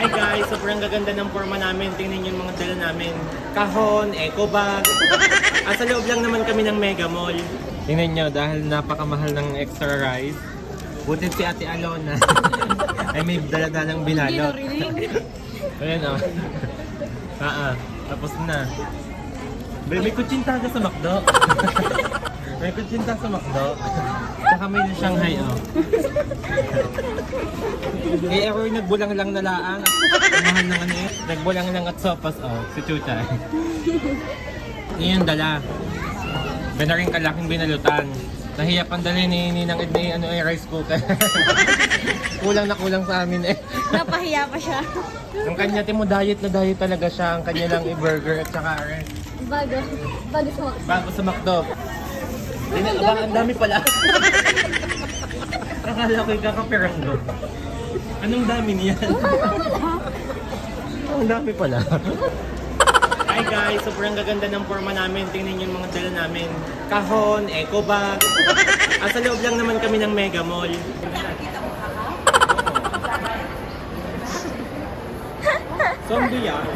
Hi guys, sobrang gaganda ng forma namin. Tingnan yung mga dala namin. Kahon, eco bag. At sa loob lang naman kami ng Mega Mall. Tingnan nyo, dahil napakamahal ng extra rice. Butit si Ate Alona. ay may daladalang binalot. Ayan o. Ah, ah. Tapos na. May, may kutsinta ka sa McDo. may kutsinta sa McDo. Saka may Shanghai oh. Eh, ako yung nagbulang lang na laang. Ang mahal ng ano eh. Nagbulang lang at sopas oh. Si Chucha. Iyan dala. Ganda rin kalaking binalutan. Nahiya pang dali ni Ninang Ed ni ano eh, rice cooker. kulang na kulang sa amin eh. Napahiya pa siya. Ang kanya timo diet na diet talaga siya. Ang kanya lang i-burger at saka rin. Bago. Bago sa mga. Bago sa McDo. Hindi, aba, ang dami pala. Akala ko ikakapiranggo. Anong dami niyan? ang dami pala. Hi guys, sobrang gaganda ng forma namin. Tingnan yung mga dala namin. Kahon, eco bag. At sa loob lang naman kami ng Mega Mall. Zombie yan.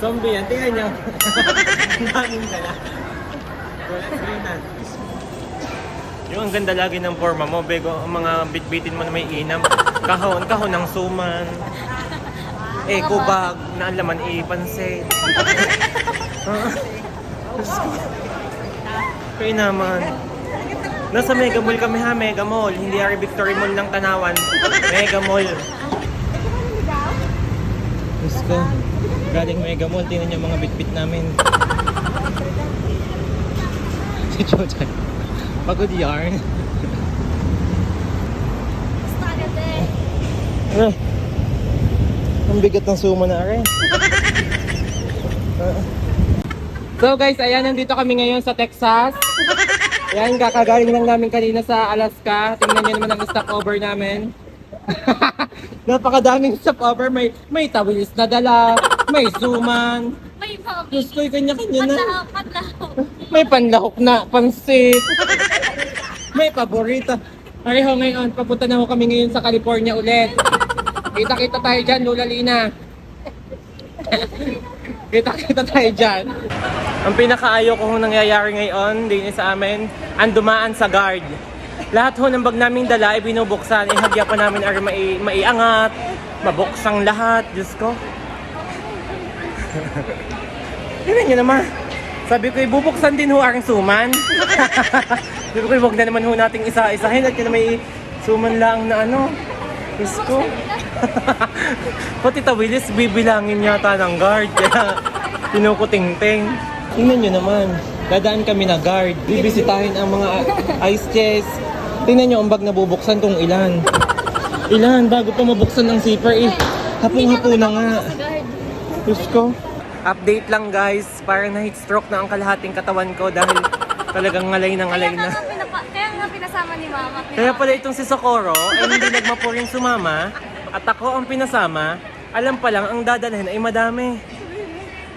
Zombie yan. Tingnan niyo. Ang daming dala. Yung ang ganda lagi ng forma mo, Bego, ang mga bitbitin mo na may inam. Kahon, kahon ng suman. Eco bag, na ang laman ipansit. Ah, Diyos ko. Kaya naman. Nasa Mega Mall kami ha, Mega Mall. Hindi ari Victory Mall ng Tanawan. Mega Mall. Diyos ko. Galing Mega Mall, tingnan niyo mga bitbit namin. Si Chochay. Pagod yarn. Basta agad eh. Ah. Ang bigat ng sumo na rin. Ah. so guys, ayan, nandito kami ngayon sa Texas. Ayan, kakagaling lang namin kanina sa Alaska. Tingnan niyo naman ang stopover namin. Napakadaming stopover. May, may tawilis na dala, may suman. May papi. Diyos ko, kanya-kanya na. Panlahok, panlahok. May panlahok na, pansit. May paborito. Pareho ngayon, papunta na ho kami ngayon sa California ulit. Kita-kita tayo dyan, Lola Lina. Kita-kita tayo dyan. Ang pinakaayo ko hong nangyayari ngayon, din sa amin, ang dumaan sa guard. Lahat ho ng bag naming dala ay binubuksan. Ihagya pa namin ay mai maiangat, mabuksang lahat. Diyos ko. Tingnan nyo naman. Sabi ko, ibubuksan din ho ang suman. Sabi ko, huwag na naman ho nating isa-isahin at yun may suman lang na ano. Diyos ko. Pati tawilis, bibilangin yata ng guard. Kaya pinukuting-ting. Tingnan nyo naman. Dadaan kami na guard. Bibisitahin ang mga ice chest. Tingnan nyo ang bag na bubuksan kung ilan. Ilan, bago pa mabuksan ng zipper eh. Hapong-hapo na nga. Diyos. Update lang guys, parang na heat stroke na ang kalahating katawan ko dahil talagang ngalay na ngalay Kaya na. nga, kaya nga pinasama ni mama. Kaya pala itong si Socorro ay hindi nagmapuring sumama at ako ang pinasama, alam pa lang ang dadalhin ay madami.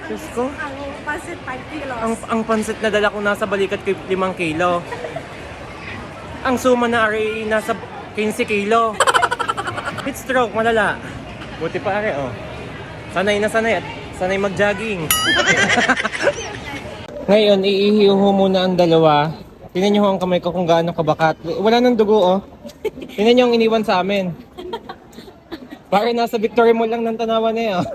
Diyos ko, Ang pasit 5 kilos. ang, ang pansit na dala ko nasa balikat ko 5 kilo. Ang suma na ari nasa 15 kilo. Heat stroke, malala. Buti pa ari, oh. Sanay na sanay at sanay mag-jogging. Ngayon, iihiho muna ang dalawa. Tingnan niyo ho ang kamay ko kung gaano kabakat. Wala nang dugo, oh. Tingnan niyo ang iniwan sa amin. Parang nasa Victory Mall lang ng tanawan eh, oh.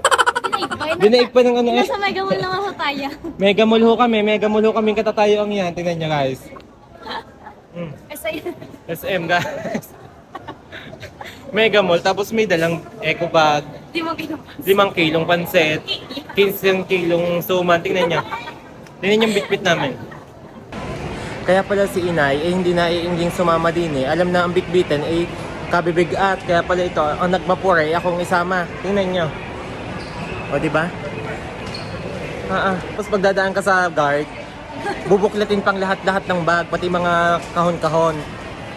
Dinaig pa. Ng ano eh. Nasa may gamol lang ako tayo. Mega mall ho kami, mega mall ho kami katatayo ang yan. Tingnan niyo guys. Mm. SM guys. mega mall, tapos may dalang eco bag, di mo ginawa. 5 kilong pansit, 15 kilong suman. Tingnan niyo. Tingnan yung bitbit namin. Kaya pala si inay, eh hindi na iingging sumama din eh. Alam na ang bitbitan, eh kabibigat. Kaya pala ito, ang nagmapure, eh, akong isama. Tingnan nyo. O, di ba? Ah, ah. Tapos pagdadaan ka sa guard, bubuklatin pang lahat-lahat ng bag, pati mga kahon-kahon.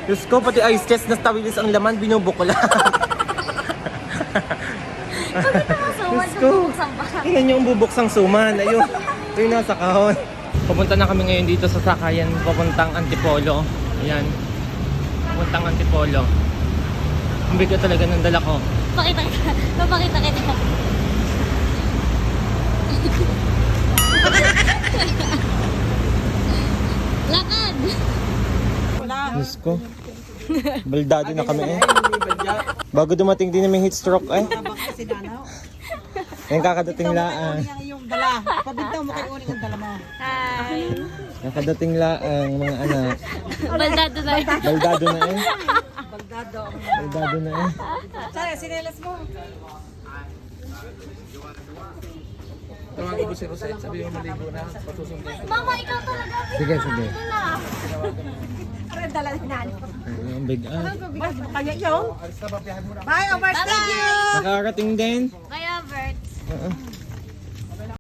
Diyos ko, pati ice chest na tawilis ang laman, binubukla. Ko. Tingnan nyo ang bubuksang suman. Ayun. Ito yung nasa kahon. Pupunta na kami ngayon dito sa sakayan papuntang Antipolo. Ayan. Papuntang Antipolo. Ang bigat talaga ng dala ko. Pakita kita. Papakita kita. Lakad! Diyos ko. Baldado na kami eh. Bago dumating din namin heat stroke eh. Si Danaw. Yung kakadating laan. Ang iyong dala. Pabigtaw mo kay uling ang dala mo. Hi! Nakadating laang mga anak. Baldado na. Baldado na eh. Baldado. Baldado na eh. Saan, sinelas mo? Tawagin ko si Rosette, sabi mo maligo na, patusundo. Mama, ikaw talaga. Sige, sige. Dala ni Nani? Ang big ah. Kanya yun? Bye, overstay! Nakarating din. Kaya, Bert. Oo.